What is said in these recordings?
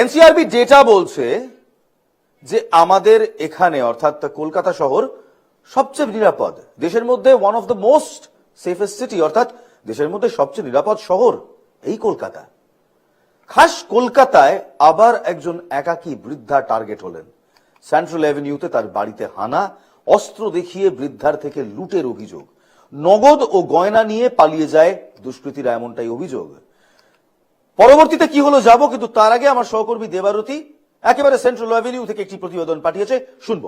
NCRB data বলছে যে আমাদের এখানে, অর্থাৎ কলকাতা শহর, সবচেয়ে নিরাপদ। দেশের মধ্যে one of the most safest city অর্থাৎ দেশের মধ্যে সবচেয়ে নিরাপদ শহর এই কলকাতা। খাস কলকাতায় আবার একজন একাকী বৃদ্ধা টার্গেট হলেন। সেন্ট্রাল অ্যাভিনিউতে তার বাড়িতে হানা, অস্ত্র দেখিয়ে বৃদ্ধার থেকে লুটের অভিযোগ। নগদ ও গয়না নিয়ে পালিয়ে যায় দুষ্কৃতীরা এমনটাই অভিযোগ। পরবর্তীতে কি হলো যাব, কিন্তু তার আগে আমার সহকর্মী দেবারতী একেবারে সেন্ট্রাল অ্যাভিনিউ থেকে একটি প্রতিবেদন পাঠিয়েছে। শুনব।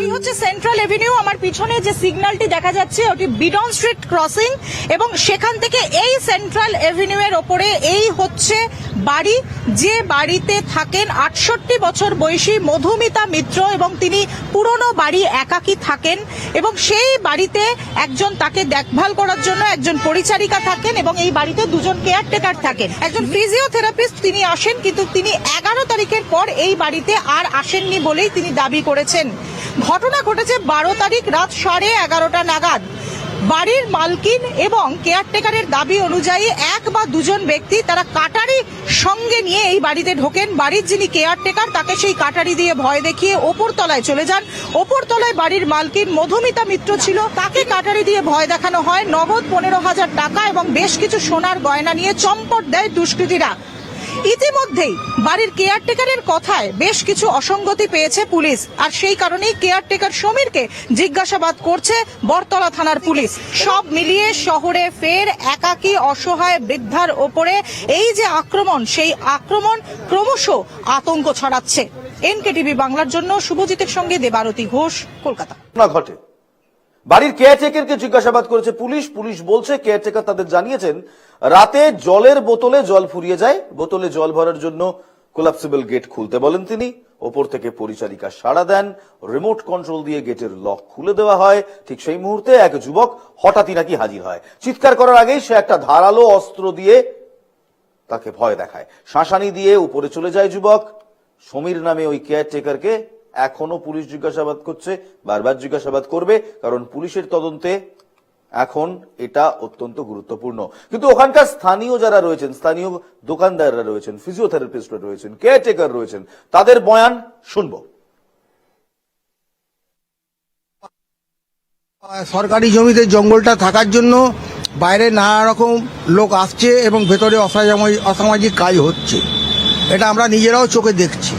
এই হচ্ছে সেন্ট্রাল এভিনিউ আমার পিছনে যে সিগন্যালটি দেখা যাচ্ছে, ওটি বিডন স্ট্রিট ক্রসিং এবং সেখান থেকে এই সেন্ট্রাল এভিনিউ এর ওপরে এই হচ্ছে বাড়ি। যে বাড়িতে থাকেন আটষট্টি বছর বয়সী মধুমিতা মিত্র এবং তিনি পুরনো বাড়ি একাকী থাকেন এবং সেই বাড়িতে একজন তাকে দেখভাল করার জন্য একজন পরিচারিকা থাকেন এবং এই বাড়িতে দুজন কেয়ারটেকার থাকেন। একজন ফিজিওথেরাপিস্ট তিনি আসেন, কিন্তু তিনি এগারো তারিখের পর এই বাড়িতে আর আসেননি বলেই তিনি দাবি করেছেন। ঘটনা ঘটেছে বারো তারিখ রাত সাড়ে এগারোটা নাগাদ। বাড়ির মালকিন এবং কেয়ারটেকারের দাবি অনুযায়ী এক বা দুজন ব্যক্তি তারা কাটারি সঙ্গে নিয়ে এই বাড়িতে ঢোকেন। বাড়ির যিনি কেয়ারটেকার, তাকে সেই কাটারি দিয়ে ভয় দেখিয়ে ওপর তলায় চলে যান। ওপর তলায় বাড়ির মালকিন মধুমিতা মিত্র ছিল। তাকে কাটারি দিয়ে ভয় দেখানো হয়। নগদ পনেরো হাজার টাকা এবং বেশ কিছু সোনার গয়না নিয়ে চম্পট দেয় দুষ্কৃতীরা। ইতিমধ্যেই বাড়ির কেয়ারটেকারের কথায় বেশ কিছু অসঙ্গতি পেয়েছে পুলিশ। আর সেই কারণেই কেয়ারটেকার সমীরকে জিজ্ঞাসাবাদ করছে বরতলা থানার পুলিশ। সব মিলিয়ে শহরে ফের একাকী অসহায় বৃদ্ধার ওপরে এই যে আক্রমণ, সেই আক্রমণ ক্রমশ আতঙ্ক ছড়াচ্ছে। এনকেটিভি বাংলার জন্য শুভজিতের সঙ্গে দেবারতী ঘোষ, কলকাতা। ঘটে। বাড়ির কেয়ারটেকারকে জিজ্ঞাসাবাদ করেছে পুলিশ। পুলিশ বলছে কেয়ারটেকার তাদের জানিয়েছেন, রাতে জলের বোতলে জল ফুরিয়ে যায়, বোতলে জল ভরার জন্য কোলাপসিবল গেট খুলতে বলেন তিনি। ওপর থেকে পরিচারিকা সাড়া দেন রিমোট কন্ট্রোল দিয়ে গেটের লক খুলে দেওয়া হয়। ঠিক সেই মুহূর্তে এক যুবক হঠাৎই নাকি হাজির হয়। চিৎকার করার আগেই সে একটা ধারালো অস্ত্র দিয়ে তাকে ভয় দেখায়। শাঁসানি দিয়ে উপরে চলে যায় যুবক। সমীর নামে ওই কেয়ারটেকারকে এখনও পুলিশ জিজ্ঞাসাবাদ করছে, বারবার জিজ্ঞাসাবাদ করবে, কারণ পুলিশের তদন্তে এখন এটা অত্যন্ত গুরুত্বপূর্ণ। কিন্তু ওখানকার স্থানীয় যারা রয়েছেন, স্থানীয় দোকানদাররা রয়েছেন ফিজিওথেরাপিস্টরা রয়েছেন কেয়ারটেকার রয়েছেন, তাদের বয়ান শুনব। সরকারি জমিতে জঙ্গলটা থাকার জন্য বাইরে নানা রকম লোক আসছে এবং ভেতরে অসামাজিক অসামাজিক কাজ হচ্ছে। এটা আমরা নিজেরাও চোখে দেখছি।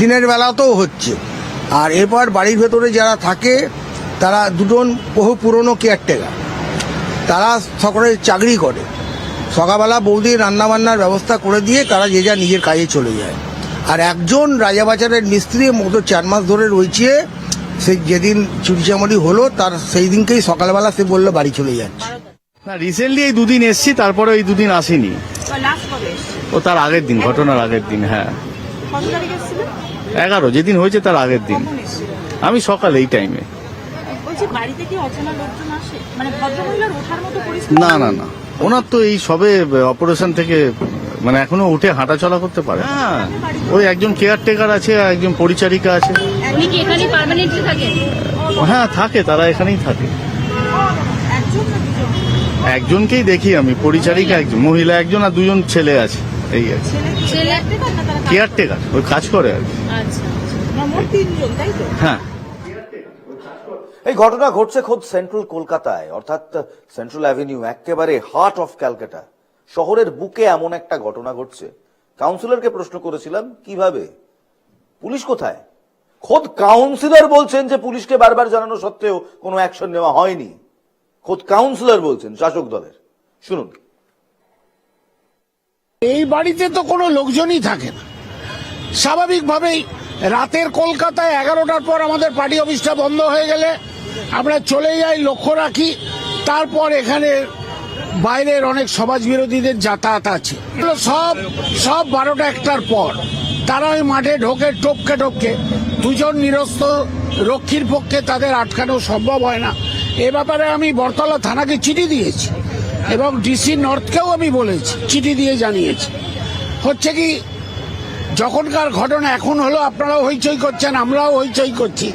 দিনের বেলাতেও হচ্ছে। আর এরপর বাড়ির ভেতরে যারা থাকে তারা দুজন বহু পুরনো কেয়ারটেকার। তারা সকলে চাকরি করে। সকালবেলা বৌদি রান্নাবান্নার ব্যবস্থা করে দিয়ে তারা যে যা নিজের কাজে চলে যায়। আর একজন রাজাবাজারের মিস্ত্রি মতো চার মাস ধরে রয়েছে সে যেদিন চুরিচামারি হলো তার সেই দিনকেই সকালবেলা সে বলল বাড়ি চলে যাচ্ছে। না রিসেন্টলি এই দুদিন এসছি তারপরে ওই দুদিন আসেনি। ও তার আগের দিন ঘটনার আগের দিন হ্যাঁ। এগারো যেদিন হয়েছে তার আগের দিন। আমি সকালে এই টাইমে মানে না না না। ওনার তো এই সবে অপারেশন থেকে মানে এখনও উঠে হাঁটাচলা করতে পারে হ্যাঁ। ওই একজন কেয়ারটেকার আছে একজন পরিচারিকা আছে। হ্যাঁ থাকে তারা এখানেই থাকে। একজনকেই দেখি আমি পরিচারিকা একজন মহিলা একজন আর দুজন ছেলে আছে এই। ছেলে কেয়ারটেকার ওই কাজ করে আর কি। আচ্ছা তো? হ্যাঁ। এই ঘটনা ঘটছে খোদ সেন্ট্রাল কলকাতায় অর্থাৎ সেন্ট্রাল অ্যাভিনিউ একেবারে হার্ট অফ ক্যালকাটা শহরের বুকে এমন একটা ঘটনা ঘটছে। কাউন্সিলরকে প্রশ্ন করেছিলাম কীভাবে? পুলিশ কোথায়? খোদ কাউন্সিলর বলছেন যে পুলিশকে বারবার জানানো সত্ত্বেও কোনো অ্যাকশন নেওয়া হয়নি। খোদ কাউন্সিলর বলছেন শাসক দলের। শুনুন। এই বাড়িতে তো কোনো লোকজনই থাকে না। স্বাভাবিকভাবেই রাতের কলকাতায় এগারোটার পর আমাদের পার্টি অফিসটা বন্ধ হয়ে গেলে আমরা চলে যাই, লক্ষ্য রাখি। তারপর এখানে বাইরের অনেক সমাজ বিরোধীদের যাতায়াত আছে। সব সব বারোটা একটার পর তারা ওই মাঠে ঢোকে টপকে টপকে। দুজন নিরস্ত রক্ষীর পক্ষে তাদের আটকানো সম্ভব হয় না। এ ব্যাপারে আমি বরতলা থানাকে চিঠি দিয়েছি এবং ডিসি নর্থকেও আমি বলেছি, চিঠি দিয়ে জানিয়েছি। হচ্ছে কি যখনকার ঘটনা এখন হলো আপনারাও হইচই করছেন আমরাও হইচই করছি।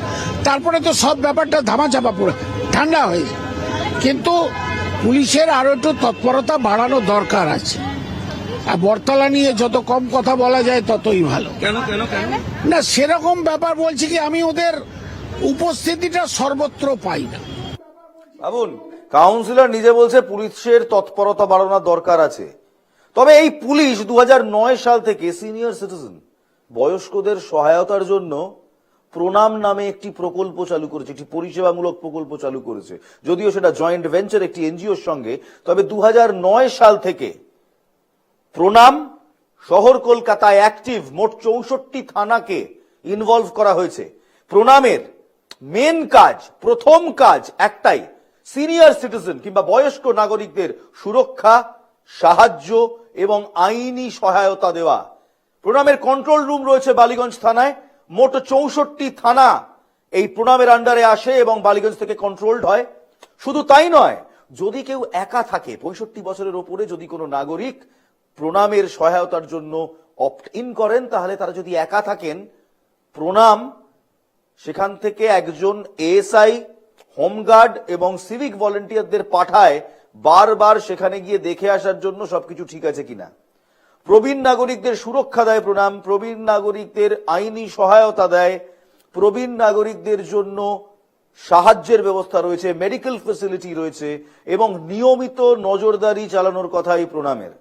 তারপরে তো সব ব্যাপারটা ধামাচাপা পড়ে ঠান্ডা হয়েছে কিন্তু পুলিশের আরও একটু তৎপরতা বাড়ানো দরকার আছে। আর বরতলা নিয়ে যত কম কথা বলা যায় ততই ভালো। কেন কেন কেন? না সেরকম ব্যাপার বলছি কি আমি ওদের উপস্থিতিটা সর্বত্র পাই না। ভাবুন কাউন্সিলর নিজে বলছে পুলিশের তৎপরতা বাড়ানোর দরকার আছে। তবে এই পুলিশ দু হাজার নয় সাল থেকে সিনিয়র সিটিজেন, বয়স্কদের সহায়তার জন্য প্রণাম নামে একটি প্রকল্প চালু করেছে, একটি পরিষেবামূলক প্রকল্প চালু করেছে। যদিও সেটা জয়েন্ট ভেঞ্চার একটি এনজিওর সঙ্গে, তবে দুহাজার নয় সাল থেকে প্রণাম শহর কলকাতায় অ্যাক্টিভ মোট চৌষট্টি থানাকে ইনভলভ করা হয়েছে। প্রণামের মেন কাজ, প্রথম কাজ একটাই সিনিয়র সিটিজেন কিংবা বয়স্ক নাগরিকদের সুরক্ষা সাহায্য এবং আইনি সহায়তা দেওয়া। প্রণামের কন্ট্রোল রুম রয়েছে বালিগঞ্জ থানায়। মোট চৌষট্টি থানা এই প্রণামের আন্ডারে আসে এবং বালিগঞ্জ থেকে কন্ট্রোলড হয়। শুধু তাই নয়, যদি কেউ একা থাকে, পঁয়ষট্টি বছরের ওপরে যদি কোনো নাগরিক প্রণামের সহায়তার জন্য অপ্ট ইন করেন, তাহলে তারা যদি একা থাকেন, প্রণাম, সেখান থেকে একজন এএসআই হোমগার্ড এবং সিভিক ভলেন্টিয়ারদের পাঠায় বারবার সেখানে গিয়ে দেখে আসার জন্য সবকিছু ঠিক আছে কিনা? প্রবীণ নাগরিকদের সুরক্ষা দেয় প্রণাম, প্রবীণ নাগরিকদের আইনি সহায়তা দেয়, প্রবীণ নাগরিকদের জন্য সাহায্যের ব্যবস্থা রয়েছে মেডিকেল ফেসিলিটি রয়েছে, এবং নিয়মিত নজরদারি চালানোর কথা এই প্রণামের।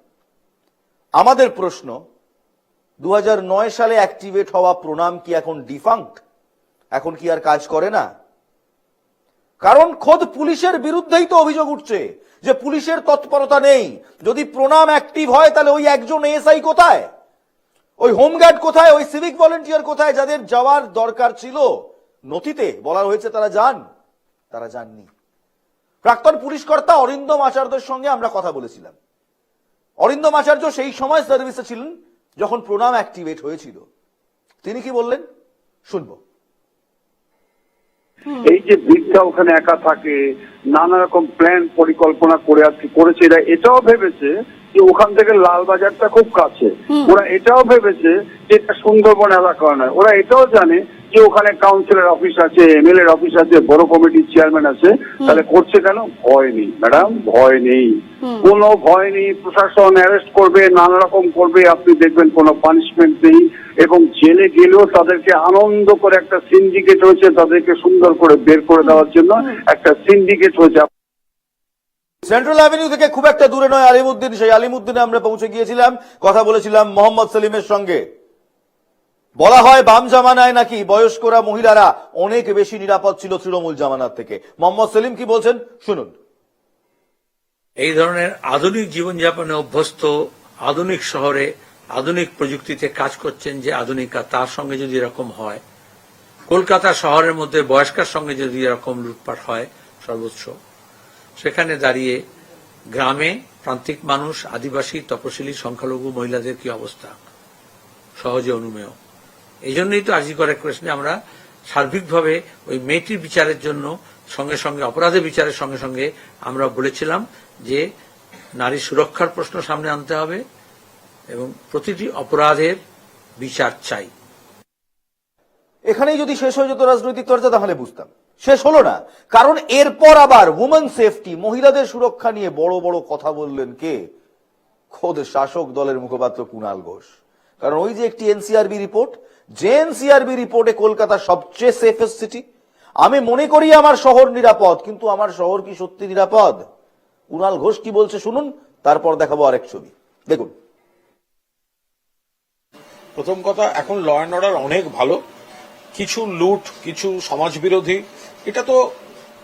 আমাদের প্রশ্ন দু হাজার নয় সালে অ্যাক্টিভেট হওয়া প্রণাম কি এখন ডিফাঙ্ক্ট এখন কি আর কাজ করে না? কারণ খোদ পুলিশের বিরুদ্ধেই তো অভিযোগ উঠছে যে পুলিশের তৎপরতা নেই। যদি প্রণাম অ্যাক্টিভ হয়, তাহলে ওই একজন এসআই কোথায়? ওই হোমগার্ড কোথায়? ওই সিভিক ভলেন্টিয়ার কোথায়? যাদের যাওয়ার দরকার ছিল নথিতে, বলা হয়েছে তারা যান। তারা যাননি। প্রাক্তন পুলিশ কর্তা অরিন্দম আচার্যের সঙ্গে আমরা কথা বলেছিলাম। অরিন্দম আচার্য সেই সময় সার্ভিসে ছিলেন যখন প্রণাম অ্যাক্টিভেট হয়েছিল। তিনি কি বললেন? শুনব। এই যে বৃদ্ধা ওখানে একা থাকে নানা রকম প্ল্যান পরিকল্পনা করে আছে করেছে এরা এটাও ভেবেছে যে ওখান থেকে লালবাজারটা খুব কাছে। ওরা এটাও ভেবেছে যে এটা সুন্দরবন এলাকা নয়। ওরা এটাও জানে যে ওখানে কাউন্সিলর অফিস আছে এমএলএ এর অফিস আছে বড় কমিটির চেয়ারম্যান আছে তাহলে করছে কেন? ভয় নেই ম্যাডাম ভয় নেই। কোনো ভয় নেই প্রশাসন অ্যারেস্ট করবে নানা রকম করবে আপনি দেখবেন কোনো পানিশমেন্ট নেই এবং জেলে গেলেও তাদেরকে আনন্দ করে একটা সিন্ডিকেট হয়েছে তাদেরকে সুন্দর করে বের করে দেওয়ার জন্য একটা সিন্ডিকেট হয়েছে সেন্ট্রাল অ্যাভিনিউ থেকে খুব একটা দূরে নয় আলিমুদ্দিন সেই আলিমুদ্দিনে আমরা পৌঁছে গিয়েছিলাম কথা বলেছিলাম মোহাম্মদ সেলিমের সঙ্গে। বলা হয় বাম জামানায় নাকি বয়স্করা মহিলারা অনেক বেশি নিরাপদ ছিল তৃণমূল জামানার থেকে। মোহাম্মদ সেলিম কি বলছেন? শুনুন। এই ধরনের আধুনিক জীবনযাপনে অভ্যস্ত আধুনিক শহরে আধুনিক প্রযুক্তিতে কাজ করছেন যে আধুনিকা, তার সঙ্গে যদি এরকম হয়, কলকাতা শহরের মধ্যে বয়স্কার সঙ্গে যদি এরকম লুটপাট হয়, সর্বোচ্চ। সেখানে দাঁড়িয়ে গ্রামে প্রান্তিক মানুষ, আদিবাসী, তপশিলি, সংখ্যালঘু মহিলাদের কি অবস্থা? সহজে অনুমেয়। এই জন্যই তো আর্জি করে করেছেন আমরা সার্বিকভাবে ওই মেয়েটির বিচারের জন্য সঙ্গে সঙ্গে, অপরাধের বিচারের সঙ্গে সঙ্গে আমরা বলেছিলাম যে নারী সুরক্ষার প্রশ্ন সামনে আনতে হবে এবং প্রতিটি অপরাধের বিচার চাই। এখানেই যদি শেষ হয়ে যেত রাজনৈতিক চর্চা, তাহলে বুঝতাম। শেষ হলো না। কারণ এরপর আবার উমেন সেফটি মহিলাদের সুরক্ষা নিয়ে বড় বড় কথা বললেন কে? খোদ শাসক দলের মুখপাত্র কুণাল ঘোষ। কারণ ওই যে একটি এনসিআরবি রিপোর্ট যে এনসিআরবি রিপোর্টে কলকাতা সবচেয়ে সেফেস্ট সিটি আমি মনে করি আমার শহর নিরাপদ, কিন্তু আমার শহর কি সত্যি নিরাপদ? কুণাল ঘোষ কি বলছে শুনুন, তারপর দেখাবো আরেক ছবি। দেখুন। প্রথম কথা, এখন ল অ্যান্ড অর্ডার অনেক ভালো। কিছু লুট, কিছু সমাজবিরোধী, এটা তো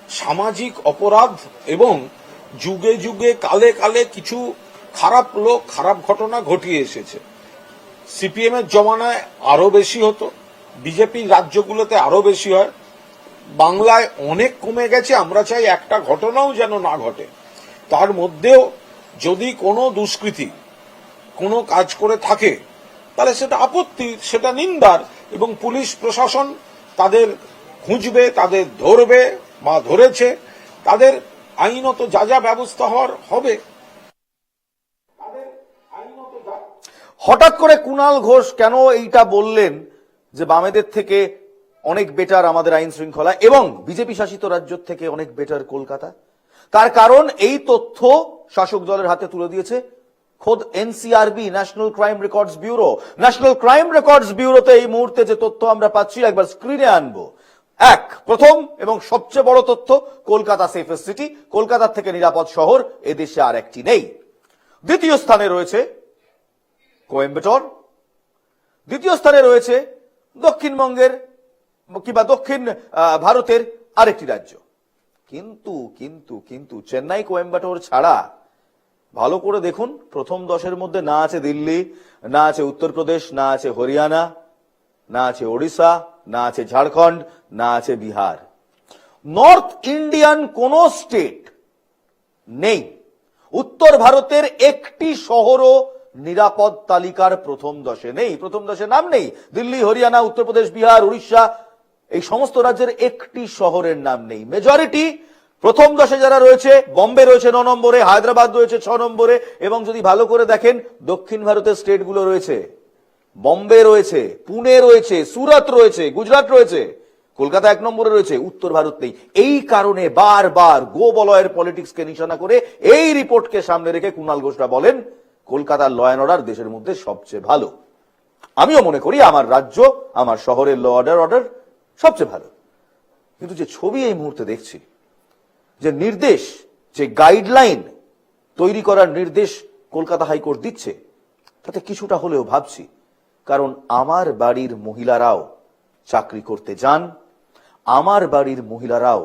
সামাজিক অপরাধ এবং যুগে যুগে কালে কালে কিছু খারাপ লোক, খারাপ ঘটনা ঘটিয়ে এসেছে। সিপিএম এর জমানায় আরও বেশি হতো, বিজেপি রাজ্যগুলোতে আরও বেশি হয়। বাংলায় অনেক কমে গেছে, আমরা চাই একটা ঘটনাও যেন না ঘটে। তার মধ্যেও যদি কোনো দুষ্কৃতী, কোনো কাজ করে থাকে, তাহলে সেটা আপত্তি, সেটা নিন্দার এবং পুলিশ প্রশাসন তাদের খুঁজবে, তাদের ধরবে বা ধরেছে। তাদের আইনত যা যা ব্যবস্থা হওয়ার হবে হঠাৎ করে কুণাল ঘোষ কেন এইটা বললেন যে বামেদের থেকে অনেক বেটার আমাদের আইন শৃঙ্খলা এবং বিজেপি শাসিত রাজ্য থেকে অনেক বেটার কলকাতা? তার কারণ এই তথ্য শাসক দলের হাতে তুলে দিয়েছে খোদ NCRB national crime records bureau national crime records ব্যুরোতে এই মুহূর্তে যে তথ্য আমরা পাচ্ছি, একবার স্ক্রিনে আনব। এক, প্রথম এবং সবচেয়ে বড় তথ্য, কলকাতা সেফেস্ট সিটি কলকাতার থেকে নিরাপদ শহর, এদেশে আর একটি নেই। দ্বিতীয় স্থানে রয়েছে কোয়েম্বাটোর। দ্বিতীয় স্থানে রয়েছে দক্ষিণবঙ্গের, কিংবা দক্ষিণ ভারতের আরেকটি রাজ্য। কিন্তু কিন্তু কিন্তু চেন্নাই কোয়েম্বাটোর ছাড়া, ভালো করে দেখুন, প্রথম দশের মধ্যে না আছে দিল্লি, না আছে উত্তরপ্রদেশ, না আছে হরিয়ানা, না আছে ওড়িশা, না আছে ঝাড়খণ্ড, না আছে বিহার। নর্থ ইন্ডিয়ান কোন স্টেট নেই। উত্তর ভারতের একটি শহরও নিরাপদ তালিকার প্রথম দশে নেই। প্রথম দশে নাম নেই। দিল্লি, হরিয়ানা, উত্তরপ্রদেশ, বিহার, উড়িষ্যা, এই সমস্ত রাজ্যের একটি শহরের নাম নেই। মেজরিটি, প্রথম দশে যারা রয়েছে, বম্বে রয়েছে ন নম্বরে, হায়দ্রাবাদ রয়েছে ছ নম্বরে, এবং যদি ভালো করে দেখেন, দক্ষিণ ভারতের স্টেটগুলো রয়েছে। বম্বে রয়েছে, পুনে রয়েছে, সুরাত রয়েছে, গুজরাট রয়েছে, কলকাতা এক নম্বরে রয়েছে, উত্তর ভারত নেই। এই কারণে বারবার গো বলয়ের পলিটিক্সকে নিশানা করে এই রিপোর্টকে সামনে রেখে কুণাল ঘোষরা বলেন কলকাতার ল অ্যান্ড অর্ডার দেশের মধ্যে সবচেয়ে ভালো। আমিও মনে করি আমার রাজ্য, আমার শহরের ল অর্ডার অর্ডার সবচেয়ে ভালো। কিন্তু যে ছবি এই মুহূর্তে দেখছি, যে নির্দেশ, যে গাইডলাইন তৈরি করার নির্দেশ কলকাতা হাইকোর্ট দিচ্ছে, তাতে কিছুটা হলেও ভাবছি। কারণ আমার বাড়ির মহিলারাও চাকরি করতে যান, আমার বাড়ির মহিলারাও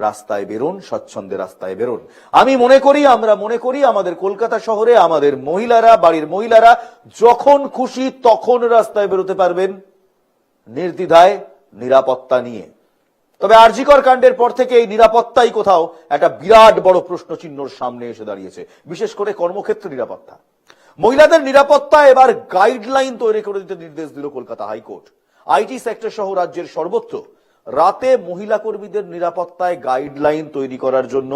রাস্তায় বেরোন, স্বচ্ছন্দে রাস্তায় বেরোন। আমি মনে করি, আমরা মনে করি আমাদের কলকাতা শহরে আমাদের মহিলারা, বাড়ির মহিলারা যখন খুশি তখন রাস্তায় বেরোতে পারবেন। নির্দ্বিধায়, নিরাপত্তা নিয়ে। তবে আরজিকর কাণ্ডের পর থেকে এই নিরাপত্তাই কোথাও একটা বিরাট বড় প্রশ্ন চিহ্নর সামনে এসে দাঁড়িয়েছে, বিশেষ করে কর্মক্ষেত্রে নিরাপত্তা। মহিলাদের নিরাপত্তা এবার গাইডলাইন তৈরি করে দিতে নির্দেশ দিল কলকাতা হাইকোর্ট। আইটি সেক্টর সহ রাজ্যের সর্বত্র রাতে মহিলা কর্মীদের নিরাপত্তায় গাইডলাইন তৈরি করার জন্য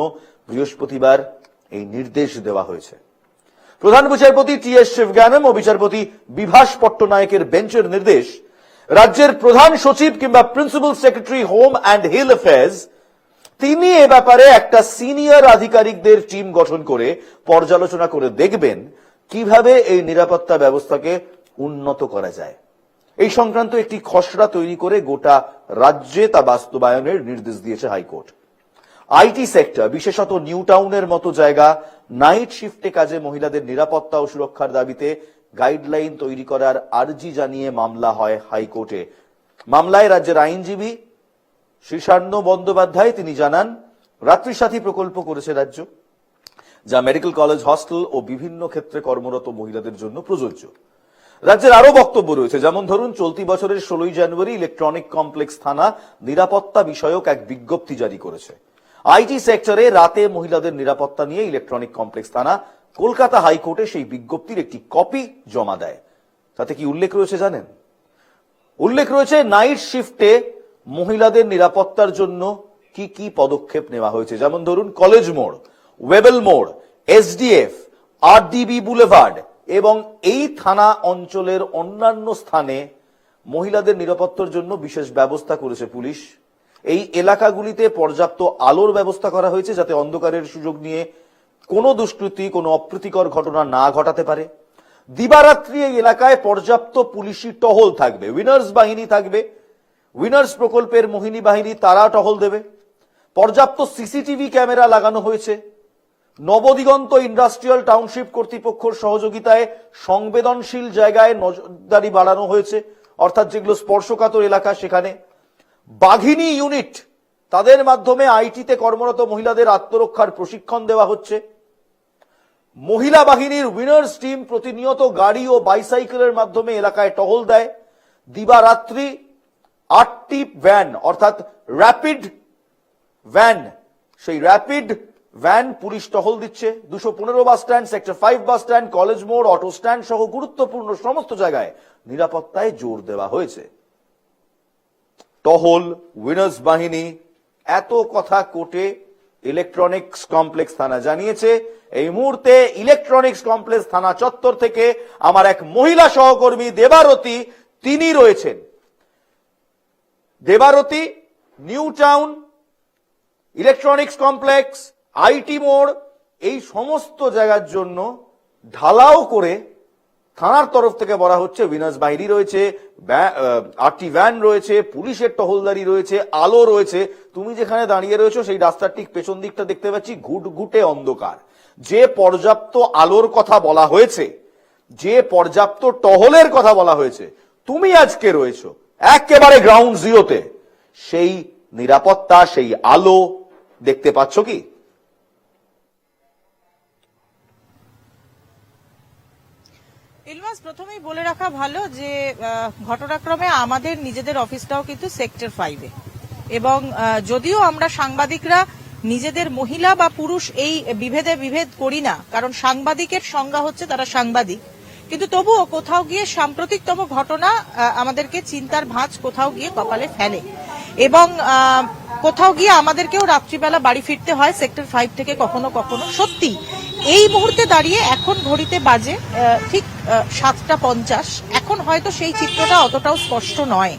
বৃহস্পতিবার এই নির্দেশ দেওয়া হয়েছে। প্রধান বিচারপতি টি এস শিবজ্ঞানম ও বিচারপতি বিভাস পট্টনায়কের বেঞ্চের নির্দেশ, রাজ্যের প্রধান সচিব কিংবা principal secretary home and hill affairs, তিনি এ ব্যাপারে একটা সিনিয়র আধিকারিকদের টিম গঠন করে পর্যালোচনা করে দেখবেন কীভাবে এই নিরাপত্তা ব্যবস্থাকে উন্নত করা যায়। এই সংক্রান্ত একটি খসড়া তৈরি করে গোটা রাজ্যে তা বাস্তবায়নের নির্দেশ দিয়েছে হাইকোর্ট। আইটি সেক্টর, বিশেষত নিউ টাউনের মতো জায়গা, নাইট শিফটে কাজে মহিলাদের নিরাপত্তা ও সুরক্ষার দাবিতে গাইডলাইন তৈরি করার আর্জি জানিয়ে মামলা হয় হাইকোর্টে। মামলায় রাজ্যের আইনজীবী শ্রীসান্ন বন্দ্যোপাধ্যায় তিনি জানান রাত্রি সাথী প্রকল্প করেছে রাজ্য, যা মেডিকেল কলেজ, হস্টেল ও বিভিন্ন ক্ষেত্রে কর্মরত মহিলাদের জন্য প্রযোজ্য। রাজ্যের আরও বক্তব্য রয়েছে। যেমন ধরুন, চলতি বছরের ষোলোই জানুয়ারি ইলেকট্রনিক কমপ্লেক্স থানা নিরাপত্তা বিষয়ক এক বিজ্ঞপ্তি জারি করেছে। আইটি সেক্টরে রাতে মহিলাদের নিরাপত্তা নিয়ে ইলেকট্রনিক কমপ্লেক্স থানা কলকাতা হাইকোর্টে সেই বিজ্ঞপ্তির একটি কপি জমা দেয়। তাতে কি উল্লেখ রয়েছে জানেন? উল্লেখ রয়েছে, নাইট শিফটে মহিলাদের নিরাপত্তার জন্য কি কি পদক্ষেপ নেওয়া হয়েছে। যেমন ধরুন, কলেজ মোড়, ওয়েবেল মোড়, এসডিএফ, আরডিবি বুলেভার্ড এবং এই থানা অঞ্চলের অন্যান্য স্থানে মহিলাদের নিরাপত্তার জন্য বিশেষ ব্যবস্থা করেছে পুলিশ। এই এলাকাগুলিতে পর্যাপ্ত আলোর ব্যবস্থা করা হয়েছে যাতে অন্ধকারের সুযোগ নিয়ে কোনো দুষ্কৃতি, কোনো অপ্রীতিকর ঘটনা না ঘটাতে পারে। দিবারাত্রি এই এলাকায় পর্যাপ্ত পুলিশি টহল থাকবে। উইনার্স বাহিনী থাকবে। উইনার্স প্রকল্পের মোহিনী বাহিনী তারা টহল দেবে। পর্যাপ্ত সিসিটিভি ক্যামেরা লাগানো হয়েছে। নবদিগন্ত ইন্ডাস্ট্রিয়াল টাউনশিপ কর্তৃপক্ষের সহযোগিতায় সংবেদনশীল জায়গায় নজরদারি বাড়ানো হয়েছে, অর্থাৎ যেগুলো স্পর্শকাতর এলাকা সেখানে। বাঘিনী ইউনিট, তাদের মাধ্যমে আইটিতে কর্মরত মহিলাদের আত্মরক্ষার প্রশিক্ষণ দেওয়া হচ্ছে। মহিলা বাহিনীর উইনার্স টিম প্রতিনিয়ত গাড়ি ও বাইসাইকেলের মাধ্যমে এলাকায় টহল দেয়। দিবারাত্রি আটটি ভ্যান, অর্থাৎ র্যাপিড ভ্যান, সেই র্যাপিড ভ্যান পুলিশ টহল দিচ্ছে। দুশো পনেরো bus stand sector five bus stand college মোড় অটো স্ট্যান্ড সহ গুরুত্বপূর্ণ সমস্ত জায়গায় নিরাপত্তায় জোর দেওয়া হয়েছে। টহল উইনার্স বাহিনী, এত কথা কোর্টে ইলেকট্রনিক্স কমপ্লেক্স থানা জানিয়েছে। এই মুহূর্তে ইলেকট্রনিক্স কমপ্লেক্স থানা চত্বর থেকে আমার এক মহিলা সহকর্মী দেবারতী, তিনি রয়েছেন। Debarati, New Town electronics complex IT মোড় এই সমস্ত জায়গার জন্য ঢালাও করে থানার তরফ থেকে বলা হচ্ছে বিনাশ বাহিনী রয়েছে আরটি ভ্যান রয়েছে, পুলিশের টহলদারি রয়েছে, আলো রয়েছে। তুমি যেখানে দাঁড়িয়ে রয়েছো সেই রাস্তার ঠিক পেছন দিকটা দেখতে পাচ্ছি, ঘুটঘুটে অন্ধকার। যে পর্যাপ্ত আলোর কথা বলা হয়েছে, যে পর্যাপ্ত টহলের কথা বলা হয়েছে, তুমি আজকে রয়েছো একেবারে গ্রাউন্ড জিরোতে সেই নিরাপত্তা, সেই আলো দেখতে পাচ্ছ কি? ইলমাস, প্রথমেই বলে রাখা ভালো যে ঘটনাক্রমে আমাদের নিজেদের অফিসটাও কিন্তু সেক্টর ফাইভে এবং যদিও আমরা সাংবাদিকরা নিজেদের মহিলা বা পুরুষ এই বিভেদে বিভেদ করি না, কারণ সাংবাদিকের সংজ্ঞা হচ্ছে তারা সাংবাদিক। কিন্তু তবুও কোথাও গিয়ে সাম্প্রতিকতম ঘটনা আমাদেরকে চিন্তার ভাঁজ কোথাও গিয়ে কপালে ফেলে। এবং কোথাও গিয়ে আমাদেরকেও রাত্রিবেলা বাড়ি ফিরতে হয় সেক্টর ফাইভ থেকে কখনো কখনো। সত্যি এই মুহূর্তে দাঁড়িয়ে এখন ঘড়িতে বাজে ঠিক সাতটা পঞ্চাশ। এখন হয়তো সেই চিত্রটা অতটাও স্পষ্ট নয়।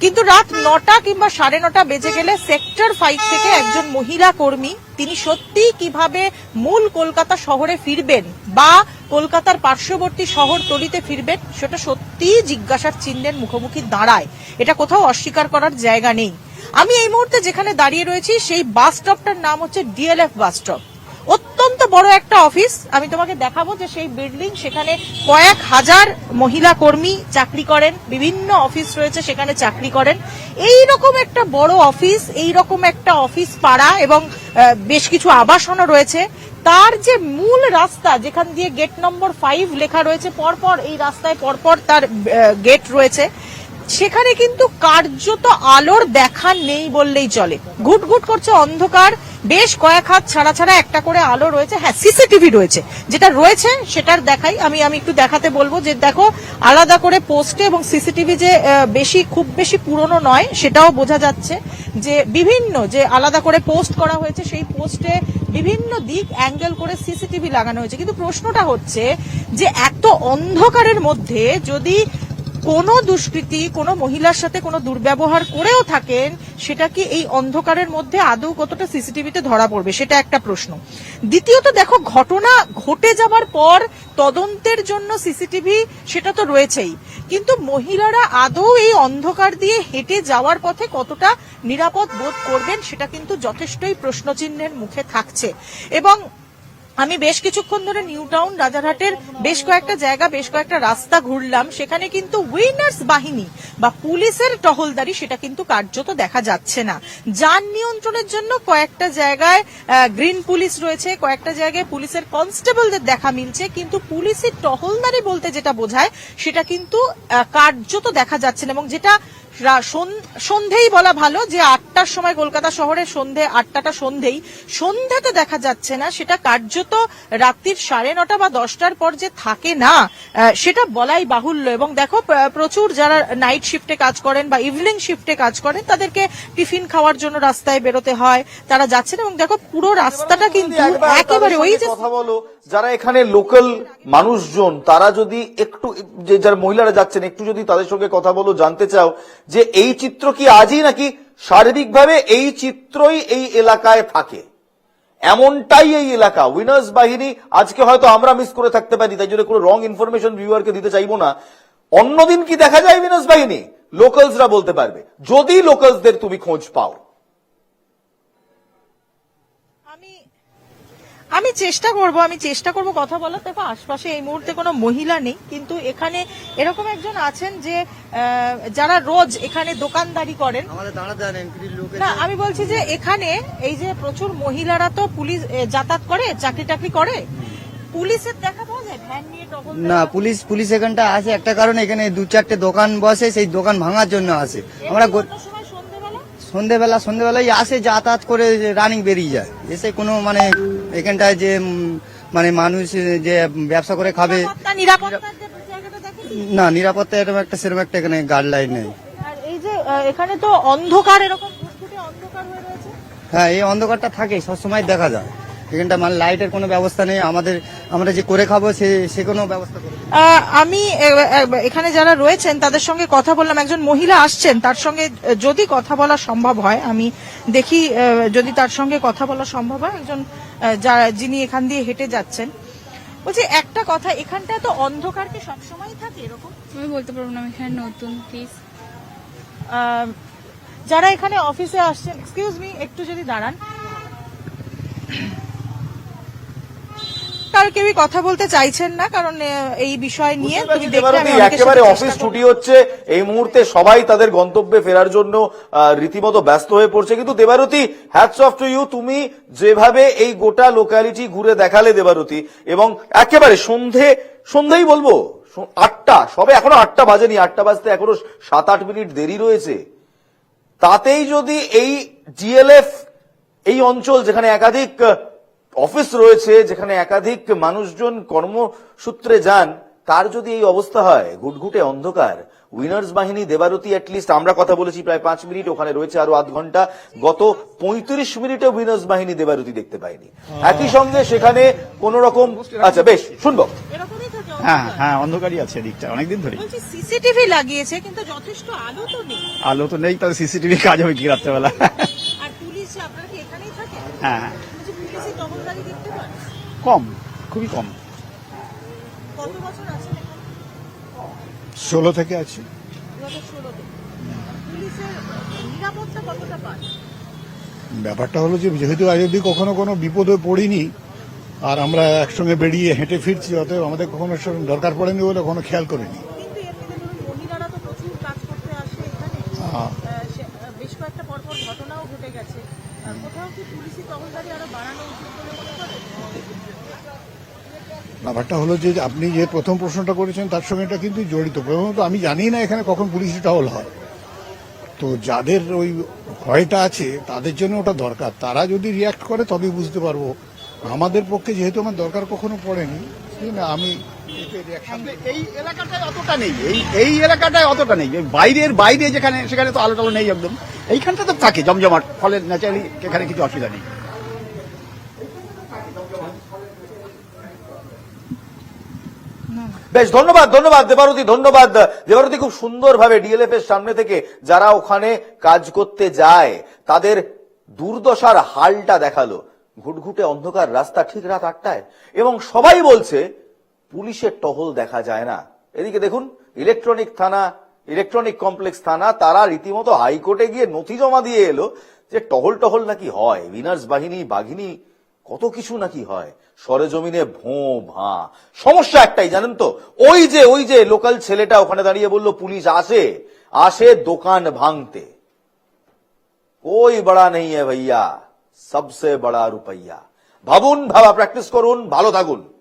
কিন্তু রাত নটা কিংবা সাড়ে নটা বেজে গেলে সেক্টর ফাইভ থেকে একজন মহিলা কর্মী, তিনি সত্যি কীভাবে মূল কলকাতা শহরে ফিরবেন বা কলকাতার পার্শ্ববর্তী শহর তলিতে ফিরবেন, সেটা সত্যিই জিজ্ঞাসার চিহ্নের মুখোমুখি দাঁড়ায়। এটা কোথাও অস্বীকার করার জায়গা নেই। আমি এই মুহূর্তে যেখানে দাঁড়িয়ে রয়েছি, সেই বাস স্টপটার নাম হচ্ছে ডিএলএফ বাস স্টপ। অত্যন্ত বড় একটা অফিস। আমি তোমাকে দেখাবো যে সেই বিল্ডিং সেখানে কয়েক হাজার মহিলা কর্মী চাকরি করেন, বিভিন্ন অফিস রয়েছে সেখানে চাকরি করেন। এই রকম একটা বড় অফিস এই রকম একটা অফিস পাড়া এবং বেশ কিছু আবাসনও রয়েছে। তার যে মূল রাস্তা, যেখান দিয়ে গেট নম্বর ফাইভ লেখা রয়েছে, পরপর এই রাস্তায় পরপর তার গেট রয়েছে। সেখানে কিন্তু কার্যত আলোর দেখা নেই বললেই চলে। ঘুট ঘুট করছে অন্ধকার, বেশ কয়েক হাত ছাড়া ছাড়া একটা করে আলো রয়েছে। হ্যাঁ সিসিটিভি রয়েছে। যেটা রয়েছে, সেটার দেখাই। আমি আমি একটু দেখাতে বলব যে দেখো, আলাদা করে পোস্টে এবং সিসিটিভি যে বেশি, খুব বেশি পুরনো নয়, সেটাও বোঝা যাচ্ছে যে বিভিন্ন যে আলাদা করে পোস্ট করা হয়েছে, সেই পোস্টে বিভিন্ন দিক অ্যাঙ্গেল করে সিসিটিভি লাগানো হয়েছে। কিন্তু প্রশ্নটা হচ্ছে যে এত অন্ধকারের মধ্যে যদি কোনো দুষ্কৃতী, কোনো মহিলার সাথে কোনো দুর্ব্যবহার করেও থাকেন, সেটা কি এই অন্ধকারের মধ্যে আদৌ কতটা সিসিটিভিতে ধরা পড়বে? সেটা একটা প্রশ্ন। দ্বিতীয়ত, দেখো, ঘটনা ঘটে যাবার পর তদন্তের জন্য সিসিটিভি সেটা তো রয়েছেই। কিন্তু মহিলারা আদৌ এই অন্ধকার দিয়ে হেঁটে যাওয়ার পথে কতটা নিরাপদ বোধ করবেন, সেটা কিন্তু যথেষ্টই প্রশ্নচিহ্নের মুখে থাকছে। এবং আমি বেশ কিছুক্ষণ ধরে নিউ টাউন রাজারহাটের বেশ কয়েকটা জায়গা, বেশ কয়েকটা রাস্তা ঘুরলাম। সেখানে কিন্তু উইনার্স বাহিনী বা পুলিশের টহলদারি, সেটা কিন্তু কার্যত দেখা যাচ্ছে না। যান নিয়ন্ত্রণের জন্য কয়েকটা জায়গায় গ্রিন পুলিশ রয়েছে, কয়েকটা জায়গায় পুলিশের কনস্টেবলদের দেখা মিলছে, কিন্তু পুলিশের টহলদারি বলতে যেটা বোঝায়, সেটা কিন্তু কার্যত দেখা যাচ্ছে না এবং যেটা সন্ধেই বলা ভালো যে আটটার সময় কলকাতা শহরের সন্ধে আটটাটা সন্ধেই। সন্ধ্যাতে দেখা যাচ্ছে না সেটা কার্যত রাত্রির সাড়ে নটা বা দশটার পর যে থাকে না সেটা বলাই বাহুল্য। এবং দেখো প্রচুর যারা নাইট শিফটে কাজ করেন বা ইভিনিং শিফটে কাজ করেন তাদেরকে টিফিন খাওয়ার জন্য রাস্তায় বেরোতে হয় তারা যাচ্ছেন এবং দেখো পুরো রাস্তাটা কিন্তু একেবারে ওই যে কথা বলো যারা এখানে লোকাল মানুষজন তারা যদি একটু যে যারা মহিলারা যাচ্ছেন একটু যদি তাদের সঙ্গে কথা বলো জানতে চাও যে এই চিত্র কি আজই নাকি শারীরিকভাবে এই চিত্রই এই এলাকায় থাকে? এমনটাই এই এলাকা। উইনার্স বাহিনী, আজকে হয়তো আমরা মিস করে থাকতে পারি, তাই জন্য কোনো রং ইনফরমেশন ভিউয়ারকে দিতে চাইব না। অন্যদিন কি দেখা যায় উইনার্স বাহিনী? লোকালসরা বলতে পারবে। যদি লোকালসদের তুমি খোঁজ পাও আমি আমি চেষ্টা করব আমি চেষ্টা করব কথা বলার। দেখো আশপাশে এই মুহূর্তে কোনো মহিলা নেই কিন্তু এখানে এরকম একজন আছেন যে যারা রোজ এখানে দোকানদারি করেন। না আমি বলছি যে এখানে এই যে প্রচুর মহিলারা তো পুলিশ যাতায়াত করে চাকরি টাকরি করে। পুলিশের দেখা পাওয়া যায়? ভ্যান নিয়ে না পুলিশ পুলিশ এখানটা আসে একটা কারণে এখানে দু চারটে দোকান বসে সেই দোকান ভাঙার জন্য আসে আমরা গো- কটার সময় সন্ধ্যেবেলা সন্ধেবেলা সন্ধেবেলাই আসে যাতায়াত করে রানিং বেরিয়ে যায়। এসে কোনো মানে এখানটায় যে মানে মানুষ যে ব্যবসা করে খাবে না নিরাপত্তা এরকম একটা সেরকম একটা এখানে গাইডলাইন নেই। এই যে এখানে তো অন্ধকার এরকম হয়ে হ্যাঁ এই অন্ধকারটা থাকে সবসময় দেখা যায়। এখানটা মানে লাইটের কোনো ব্যবস্থা নেই আমাদের আমরা যে করে খাব সে সে কোনো ব্যবস্থা আমি এখানে যারা রয়েছেন তাদের সঙ্গে কথা বললাম একজন মহিলা আসছেন তার সঙ্গে যদি কথা বলা সম্ভব হয় আমি দেখি যদি তার সঙ্গে কথা বলা সম্ভব হয় একজন যিনি এখান দিয়ে হেঁটে যাচ্ছেন। বলছি একটা কথা এখানটা তো অন্ধকার কি সবসময় থাকে এরকম? আমি বলতে পারব না এখানে নতুন প্লিজ যারা এখানে অফিসে আসছেন এক্সকিউজ মি একটু যদি দাঁড়ান। কারও কেউই কথা বলতে চাইছেন না কারণ এই বিষয় নিয়ে তুমি আমি একেবারে অফিস ছুটি হচ্ছে এই মুহূর্তে সবাই তাদের গন্তব্যে ফেরার জন্য রীতিমতো ব্যস্ত হয়ে পড়ছে। কিন্তু Debarati hats off to you তুমি যেভাবে এই গোটা লোকালিটি ঘুরে দেখালে দেবারতী এবং একেবারে সন্ধে সন্ধেই বলব আটটা সবে এখনও আটটা বাজেনি আটটা বাজতে এখনও সাত আট মিনিট দেরি রয়েছে। তাতেই যদি এই জিএলএফ এই অঞ্চল যেখানে একাধিক অফিস রয়েছে যেখানে একাধিক মানুষজন কর্মসূত্রে যান তার যদি এই অবস্থা হয় ঘুটঘুটে অন্ধকার। উইনার্স বাহিনী দেবারতী অ্যাটলিস্ট আমরা কথা বলেছি প্রায় পাঁচ মিনিট ওখানে রয়েছে আরও আধ ঘণ্টা। গত পঁয়ত্রিশ মিনিটে উইনার্স বাহিনী দেবারতী দেখতে পাইনি একই সঙ্গে সেখানে কোন রকম আচ্ছা বেশ শুনব। হ্যাঁ হ্যাঁ অন্ধকারই আছে এদিকটা অনেকদিন ধরে সিসিটিভি লাগিয়েছে কিন্তু যথেষ্ট আলো তো নেই। আলো তো নেই তাহলে সিসিটিভি কাজ হবে কি রাত্রেবেলা। আর পুলিশ আপনারা কি এখানেই থাকে হ্যাঁ হ্যাঁ। বলছি পুলিশই টহলদারি দেখতে পান কম খুবই কম। ষোলো থেকে আছি। ব্যাপারটা হলো যে যেহেতু আজ অব্দি কখনো কোনো বিপদে পড়িনি আর আমরা একসঙ্গে বেরিয়ে হেঁটে ফিরছি অতএব আমাদের কখনো দরকার পড়েনি বলে কোনো খেয়াল করিনি। হ্যাঁ। ঘটনাও ঘটে গেছে। কোথাও কি পুলিশি টহলদারি আরও বাড়ানো উচিত বলে মনে করেন ব্যাপারটা হলো যে আপনি যে প্রথম প্রশ্নটা করেছেন, তার সঙ্গে এটা কিন্তু জড়িত। প্রথমত আমি জানি না এখানে কখন পুলিশি টহল হয়। তো যাদের ওই ভয়টা আছে, তাদের জন্য ওটা দরকার। তারা যদি রিয়াক্ট করে, তবেই বুঝতে পারব। আমাদের পক্ষে যেহেতু আমার দরকার কখনো পড়েনি না, আমি এই এলাকাটায় অতটা নেই। এই এই এলাকাটায় অতটা নেই। বাইরের বাইরে যেখানে, সেখানে তো আলো টালো নেই একদম। এইখানটা তো থাকে, জমজমাট। ফলে ন্যাচারালি এখানে কিছু অসুবিধা নেই। বেশ, ধন্যবাদ ধন্যবাদ, দেবারতী ধন্যবাদ। দেবারতী খুব সুন্দরভাবে ডিএলএফ এর সামনে থেকে যারা ওখানে কাজ করতে যায়, তাদের দুর্দশার হালটা দেখাল। ঘুটঘুটে অন্ধকার রাস্তা ঠিক রাত আটটায়। এবং সবাই বলছে, পুলিশের টহল দেখা যায় না। এদিকে দেখুন, ইলেকট্রনিক থানা, ইলেকট্রনিক কমপ্লেক্স থানা, তারা রীতিমতো হাইকোর্টে গিয়ে নথি জমা দিয়ে এলো যে টহল টহল নাকি হয় উইনার্স বাহিনী, বাঘিনী, কত কিছু নাকি হয়। সরেজমিনে ভোঁ ভা। সমস্যা একটাই, জানেন তো? ওই যে ওই যে লোকাল ছেলেটা ওখানে দাঁড়িয়ে বলল, পুলিশ আসে? আসে দোকান ভাঙতে। ওই বড়া নেই ভাইয়া? সবসে বড়া রুপাইয়া। ভাবুন, ভাবা প্র্যাকটিস করুন, ভালো থাকুন।